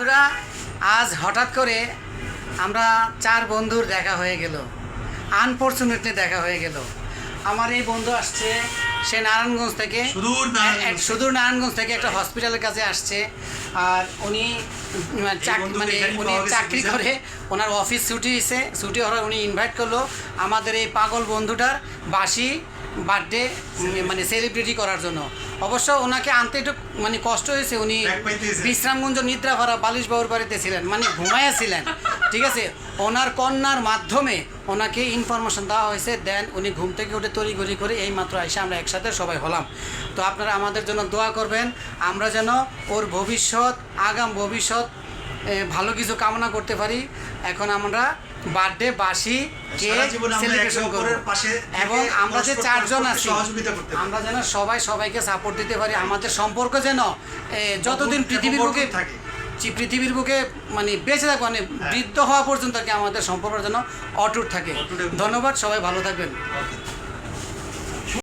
বন্ধুরা আজ হঠাৎ করে আমরা চার বন্ধুর দেখা হয়ে গেল। আনফর্চুনেটলি দেখা হয়ে গেল। আমার এই বন্ধু আসছে সে নারায়ণগঞ্জ থেকে সুদূর নারায়ণগঞ্জ থেকে। একটা হসপিটালের কাছে আসছে। আর উনি মানে উনি চাকরি করে ওনার অফিস ছুটি হয়েছে ছুটি হওয়ার উনি ইনভাইট করল আমাদের এই পাগল বন্ধুটার বাসি। বার্থডে মানে সেলিব্রিটি করার জন্য। অবশ্য ওনাকে আনতে একটু মানে কষ্ট হয়েছে। উনি। বিশ্রামগঞ্জ নিদ্রাভাড়া বালিশ বাবুর বাড়িতে ছিলেন মানে ঘুমাইয়া ছিলেন। ঠিক আছে? ওনার কন্যার মাধ্যমে ওনাকে ইনফরমেশন দেওয়া হয়েছে। দেন উনি ঘুম থেকে উঠে তড়িঘড়ি করে এই মাত্র এসে আমরা একসাথে সবাই হলাম। তো আপনারা আমাদের জন্য দোয়া করবেন আমরা যেন ওর ভবিষ্যৎ আগাম ভবিষ্যৎ ভালো কিছু কামনা করতে পারি এখন আমরা বার্থডে বাসি সেলিব্রেশন করব এবং আমরা যে চারজন আছি। আমরা যেন সবাই সবাইকে সাপোর্ট দিতে পারি আমাদের সম্পর্ক যেন যতদিন পৃথিবীর বুকে থাকে। যে পৃথিবীর বুকে মানে বেঁচে থাকব মানে বৃদ্ধ হওয়া পর্যন্ত আর কি আমাদের সম্পর্ক যেন অটুট থাকে ধন্যবাদ সবাই ভালো থাকবেন.